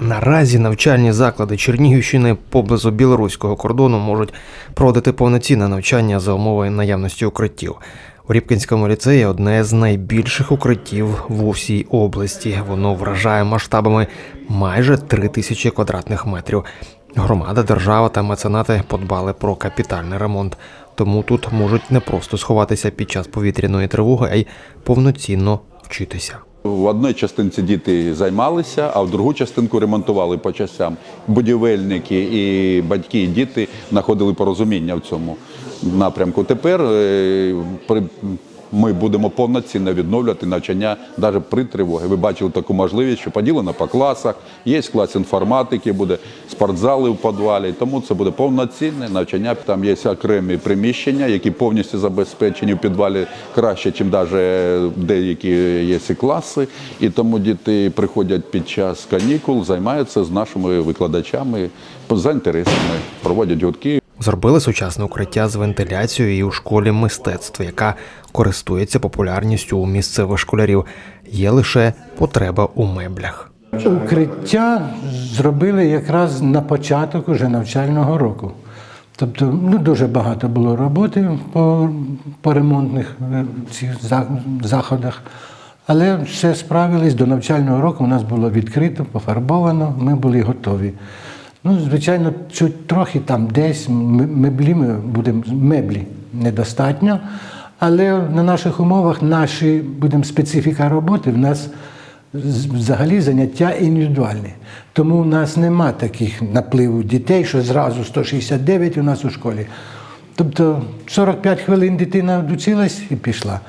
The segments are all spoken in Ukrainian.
Наразі навчальні заклади Чернігівщини поблизу білоруського кордону можуть проводити повноцінне навчання за умови наявності укриттів. У Рібкінському ліцеї одне з найбільших укриттів в усій області. Воно вражає масштабами майже три тисячі квадратних метрів. Громада, держава та меценати подбали про капітальний ремонт. Тому тут можуть не просто сховатися під час повітряної тривоги, а й повноцінно вчитися. В одній частинці діти займалися, а в другу частинку ремонтували по часам. Будівельники і батьки, і діти знаходили порозуміння в цьому напрямку. Тепер е, при- ми будемо повноцінно відновлювати навчання навіть при тривогі. Ви бачили таку можливість, що поділено по класах, є клас інформатики, буде спортзали в підвалі, тому це буде повноцінне навчання. Там є окремі приміщення, які повністю забезпечені в підвалі краще, ніж навіть деякі є класи. І тому діти приходять під час канікул, займаються з нашими викладачами за інтересами, проводять гуртки. Зробили сучасне укриття з вентиляцією і у школі мистецтва, яка користується популярністю у місцевих школярів. Є лише потреба у меблях. Укриття зробили якраз на початок уже навчального року. Тобто ну, дуже багато було роботи по, по ремонтних е, цих заходах. Але все справились до навчального року. У нас було відкрито, пофарбовано, ми були готові. Ну, звичайно, чуть трохи там десь меблі ми будемо меблі недостатньо, але на наших умовах наші будемо специфіка роботи. В нас взагалі заняття індивідуальні. Тому в нас нема таких напливу дітей, що зразу 169 у нас у школі. Тобто 45 хвилин дитина вдучилась і пішла.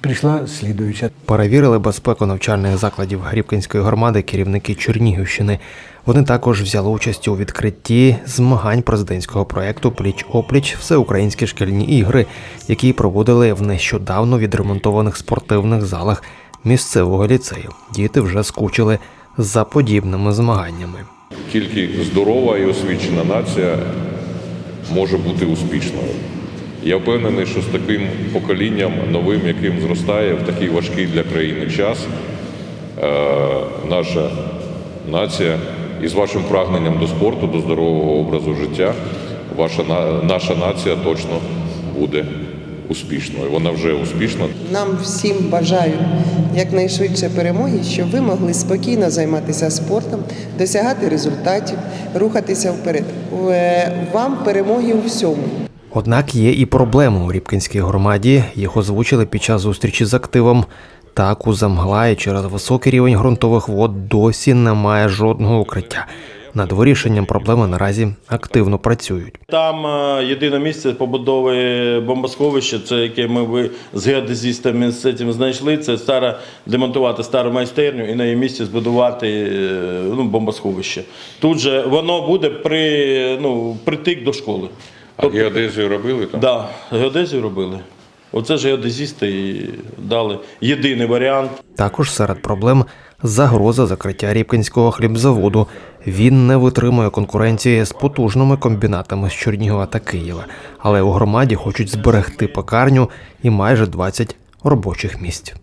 Прийшла слідуюча. Перевірили безпеку навчальних закладів Грібкінської громади керівники Чернігівщини. Вони також взяли участь у відкритті змагань президентського проєкту Пліч опліч всеукраїнські шкільні ігри, які проводили в нещодавно відремонтованих спортивних залах місцевого ліцею. Діти вже скучили за подібними змаганнями. Тільки здорова і освічена нація може бути успішною. Я впевнений, що з таким поколінням новим, яким зростає в такий важкий для країни час, е, наша нація і з вашим прагненням до спорту, до здорового образу життя, ваша наша нація точно буде успішною. Вона вже успішна. Нам всім бажаю якнайшвидше перемоги, щоб ви могли спокійно займатися спортом, досягати результатів, рухатися вперед. Е, Вам перемоги у всьому. Однак є і проблеми у Рібкінській громаді. Їх озвучили під час зустрічі з активом. Так, у Замглаї через високий рівень ґрунтових вод досі немає жодного укриття. Над вирішенням проблеми наразі активно працюють. Там е, єдине місце побудови бомбосховища, це яке ми ви з геодезістами з цим знайшли. Це стара демонтувати стару майстерню і на її місці збудувати е, ну, бомбосховище. Тут же воно буде при ну притик до школи. А геодезію робили там? Да, геодезію робили. Оце ж геодезісти і дали єдиний варіант. Також серед проблем загроза закриття Рібкінського хлібзаводу. Він не витримує конкуренції з потужними комбінатами з Чернігова та Києва, але у громаді хочуть зберегти пекарню і майже 20 робочих місць.